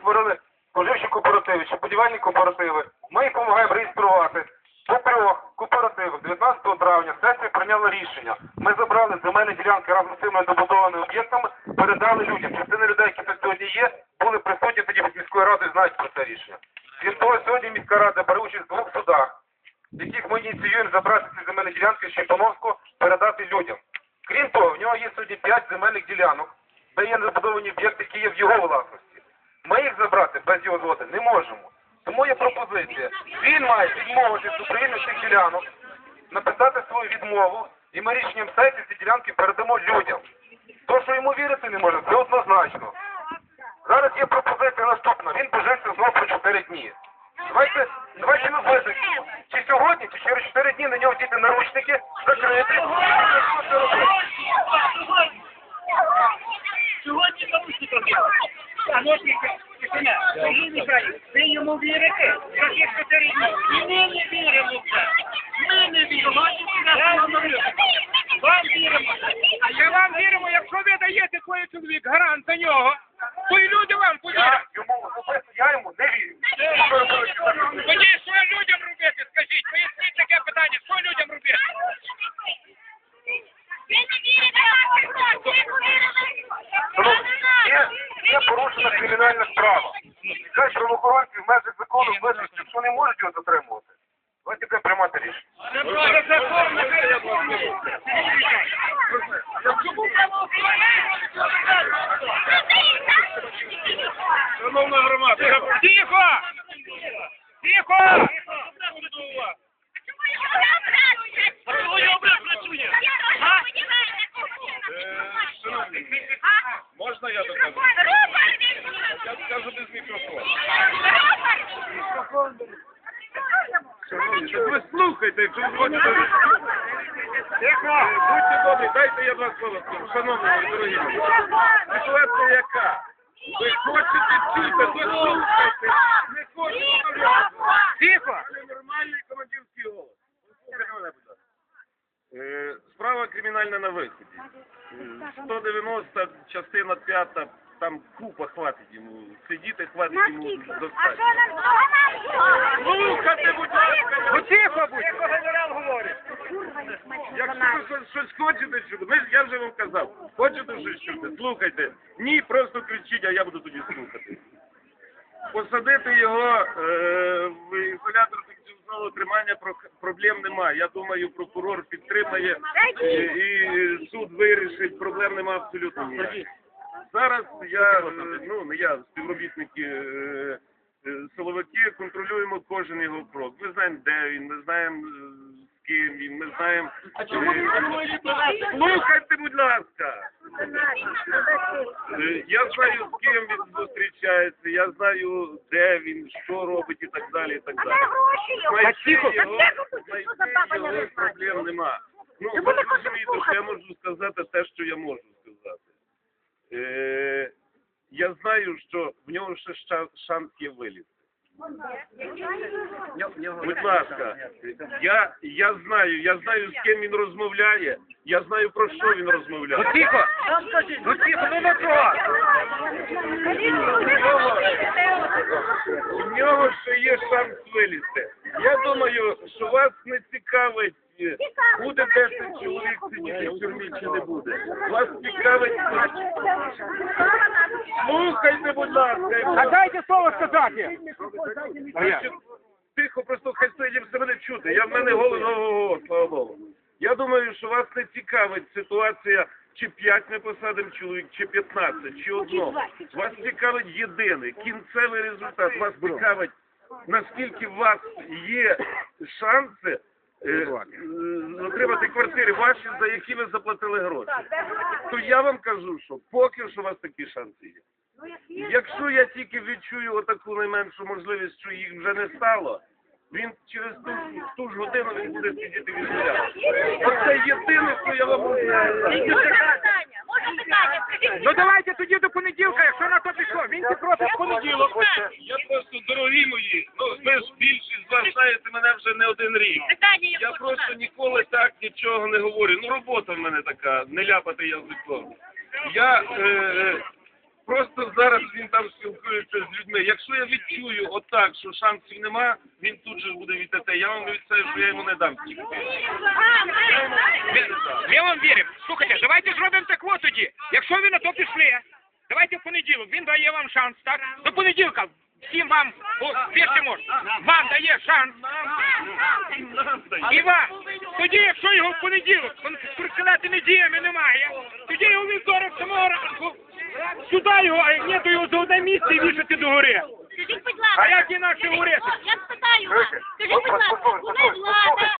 створили споживчі кооперативи чи будівельні кооперативи. Ми їх допомагаємо реєструвати. По трьох кооперативах 19 травня сесія прийняла рішення. Ми забрали земельні ділянки разом з цими добудованими об'єктами, передали людям. Частина людей, які тут сьогодні є, були присутні тоді від міської ради і знають про це рішення. Крім того, сьогодні міська рада бере участь в двох судах, яких ми ініціюємо забрати ці земельні ділянки з Чемпановського, передати людям. Крім того, в нього є сьогодні 5 земельних ділянок, де є забудовані об'єкти, які є в його власності. Ми їх забрати без його згоди не можемо. Тому є пропозиція. Він має відмовитися з України ділянок, написати свою відмову, і ми рішенням сесії ці ділянки передамо людям. То, що йому вірити не може, це однозначно. Зараз є пропозиція наступна. Він пожився знову про 4 дні. Давайте, давайте ми визначимо, чи сьогодні, чи через 4 дні на нього діти наручники закрити. Йому вірите? Яких чотири? І ми не віримо в це. Ми не віримо. Вам віримо. А я вам віримо, якщо ви даєте твоє чоловік гарант за нього, то і люди вам Я повірять. йому особисто, я йому не вірю. Тоді що людям робити, скажіть, поясніть таке питання, що людям робити? Є порушена кримінальна справа. Хай правоохоронці в межах закону визначать, що не можуть його затримувати. Давайте будемо приймати рішення. Це. Шановна громада, тихо! Тихо! Можна я докажу? Я скажу без мікрофону. Шановні, так ви слухайте. Будьте добрі, дайте я два слова скажу. Шановні мої дорогі. Ситуація яка? Ви хочете чути, ви слухайте. Не хочете. Тихо! Нормальний командирський голос. Е, Справа кримінальна на виході. Е, 190, частина 5, там купа хватить йому. Сидіти хватить йому достатньо. Слухайте, будь ласка, тихо будь! Якщо ви щось, щось хочете чути, ж я вже вам казав, хочете щось чути, слухайте. Ні, просто кричіть, а я буду тоді слухати. Посадити його е, в ізолятор фіксованого тримання про- проблем немає. Я думаю, прокурор підтримає е, і суд вирішить, проблем немає абсолютно ніяких. Зараз я, е, ну не я, співробітники е, е, силовики контролюємо кожен його крок. Ми знаємо, де він, ми знаємо з ким він, ми знаємо. е, Слухайте, будь ласка. Е, Я знаю, з ким він зустрічається, я знаю, де він, що робить і так далі, і так далі. Знайти його, знайти його проблем нема. Ну, ви розумієте, що я можу сказати те, що я можу. Е, я знаю, що в нього ще ша- шанс є вилізти. Будь ласка, я, я знаю, я знаю, з ким він розмовляє, я знаю, про що він Ну розмовляє. тихо! Ну тихо, ну на чого? У нього ще є шанс вилізти. Я думаю, що вас не цікавить, е, буде 10 чоловік сидіти в тюрмі чи не буде. Вас цікавить. Слухайте, будь А ласка. дайте слово сказати! Тихо, просто хай сидім себе не чути. Я в мене голос, слава Богу. Я думаю, що вас не цікавить ситуація, чи 5 ми посадимо чоловік, чи 15, чи одно. Вас цікавить єдине, кінцевий результат. Вас цікавить, наскільки у вас є шанси отримати квартири ваші, за які ви заплатили гроші. То я вам кажу, що поки що у вас такі шанси є. Якщо я тільки відчую отаку найменшу можливість, що їх вже не стало, він через ту, ту ж годину він буде сидіти відмовляти. Оце єдине, що я вам можу сказати. Ну давайте тоді до понеділка, якщо на то пішло. Він ці просить в понеділок. Я просто, дорогі мої, ну ви ж більшість з вас знаєте мене вже не один рік. Я просто ніколи так нічого не говорю. Ну робота в мене така, не ляпати язиком. Я, е, Просто зараз він там спілкується з людьми. Якщо я відчую отак, що шансів нема, він тут же буде віддати. Я вам обіцяю, що я йому не дам. Ми вам віримо. Слухайте, давайте зробимо так от тоді. Якщо ви на то пішли, давайте в понеділок. Він дає вам шанс, так? До понеділка. Всім вам, вірте можна, вам дає шанс. І вам. Тоді, якщо його в понеділок присилати діями немає, тоді його вівторок самого ранку. Сюди його, а як ні, то його за одне місце і вішати до гори. Скажіть, будь ласка, А як інакше говорити? я спитаю вас, скажіть, будь ласка, коли влада